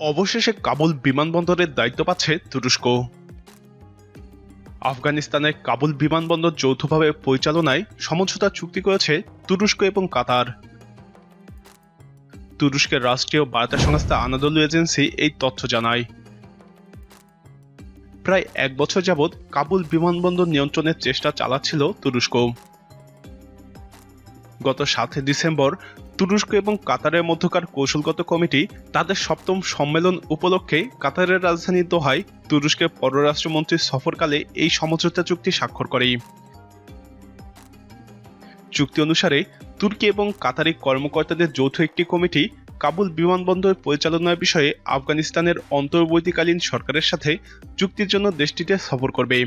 অবশেষে কাবুল বিমানবন্দরের দায়িত্ব পাচ্ছে তুরস্ক। আফগানিস্তানের কাবুল বিমানবন্দর যৌথভাবে পরিচালনায় সমঝোতা চুক্তি করেছে তুরস্ক এবং কাতার। তুরস্কের রাষ্ট্রীয় বার্তা সংস্থা আনাদলু এজেন্সি এই তথ্য জানায়। প্রায় এক বছর যাবৎ কাবুল বিমানবন্দর নিয়ন্ত্রণের চেষ্টা চালাচ্ছিল তুরস্ক। গত সাতই ডিসেম্বর তুরস্ক এবং কাতারের মধ্যকার কৌশলগত কমিটি তাদের সপ্তম সম্মেলন উপলক্ষে কাতারের রাজধানী দোহায় তুরস্কের পররাষ্ট্রমন্ত্রীর সফরকালে এই সমঝোতা চুক্তি স্বাক্ষর করে। চুক্তি অনুসারে তুর্কি এবং কাতারি কর্মকর্তাদের যৌথ একটি কমিটি কাবুল বিমানবন্দর পরিচালনার বিষয়ে আফগানিস্তানের অন্তর্বর্তীকালীন সরকারের সাথে চুক্তির জন্য দেশটিতে সফর করবে।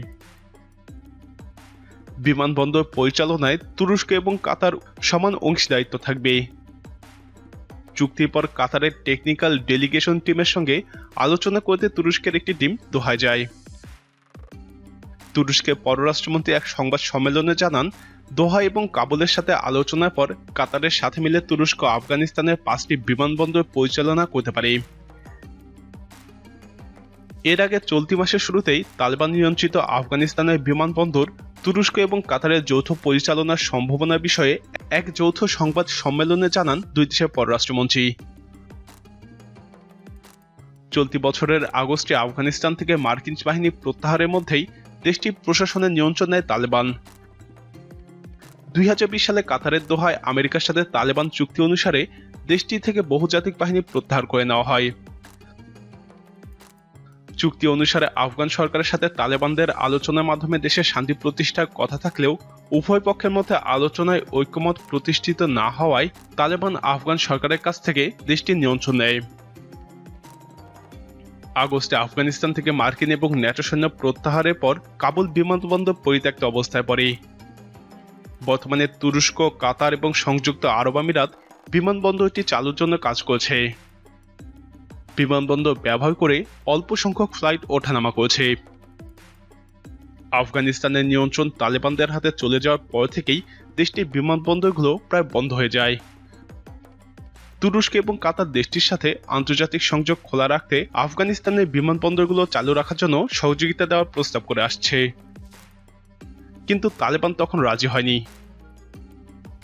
বিমানবন্দর পরিচালনায় তুরস্ক এবং কাতার সমান অংশীদারিত্ব থাকবে। চুক্তির পর কাতারের টেকনিক্যাল ডেলিগেশন টিমের সঙ্গে আলোচনা করতে তুরস্কের একটি টিম দোহায় যায়। তুরস্কের পররাষ্ট্রমন্ত্রী এক সংবাদ সম্মেলনে জানান দোহা এবং কাবুলের সাথে আলোচনার পর কাতারের সাথে মিলে তুরস্ক আফগানিস্তানের পাঁচটি বিমানবন্দর পরিচালনা করতে পারে। এর আগে চলতি মাসের শুরুতেই তালেবান নিয়ন্ত্রিত আফগানিস্তানের বিমানবন্দর তুরস্ক এবং কাতারের যৌথ পরিচালনার সম্ভাবনার বিষয়ে এক যৌথ সংবাদ সম্মেলনে জানান দুই দেশের পররাষ্ট্রমন্ত্রী। চলতি বছরের আগস্টে আফগানিস্তান থেকে মার্কিন বাহিনী প্রত্যাহারের মধ্যেই দেশটি প্রশাসনের নিয়ন্ত্রণ নেয় তালেবান। দুই হাজার বিশ সালে কাতারের দোহায় আমেরিকার সাথে তালেবান চুক্তি অনুসারে দেশটি থেকে বহুজাতিক বাহিনী প্রত্যাহার করে নেওয়া হয়। চুক্তি অনুসারে আফগান সরকারের সাথে তালেবানদের আলোচনার মাধ্যমে দেশে শান্তি প্রতিষ্ঠার কথা থাকলেও উভয় পক্ষের মধ্যে আলোচনায় ঐক্যমত প্রতিষ্ঠিত না হওয়ায় তালেবান আফগান সরকারের কাছ থেকে দেশটি নিয়ন্ত্রণ নেয়। আগস্টে আফগানিস্তান থেকে মার্কিন এবং ন্যাটো সৈন্য প্রত্যাহারের পর কাবুল বিমানবন্দর পরিত্যক্ত অবস্থায় পড়ে। বর্তমানে তুরস্ক, কাতার এবং সংযুক্ত আরব আমিরাত বিমানবন্দরটি চালুর জন্য কাজ করছে। বিমানবন্দর ব্যবহার করে অল্প সংখ্যক ফ্লাইট ওঠানামা করেছে। আফগানিস্তানের নিয়ন্ত্রণ তালেবানদের হাতে চলে যাওয়ার পর থেকেই দেশটির বিমানবন্দরগুলো প্রায় বন্ধ হয়ে যায়। তুরস্ক এবং কাতার দেশটির সাথে আন্তর্জাতিক সংযোগ খোলা রাখতে আফগানিস্তানের বিমানবন্দরগুলো চালু রাখার জন্য সহযোগিতা দেওয়ার প্রস্তাব করে আসছে। কিন্তু তালেবান তখন রাজি হয়নি।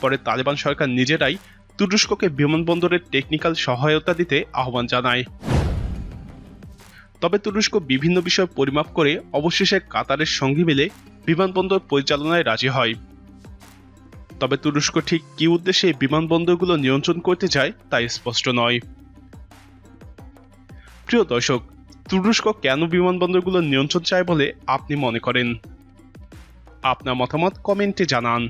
পরে তালেবান সরকার নিজেরাই তুরস্ককে বিমানবন্দরের টেকনিক্যাল সহায়তা দিতে আহ্বান জানায়। তবে তুরস্ক বিভিন্ন বিষয় পরিমাপ করে অবশেষে কাতারের সঙ্গে মিলে বিমানবন্দর পরিচালনায় রাজি হয়। তবে তুরস্ক ঠিক কি উদ্দেশ্যে বিমানবন্দরগুলো নিয়ন্ত্রণ করতে চায় তা স্পষ্ট নয়। প্রিয় দর্শক, তুরস্ক কেন বিমানবন্দরগুলো নিয়ন্ত্রণ চায় বলে আপনি মনে করেন? আপনার মতামত কমেন্টে জানান।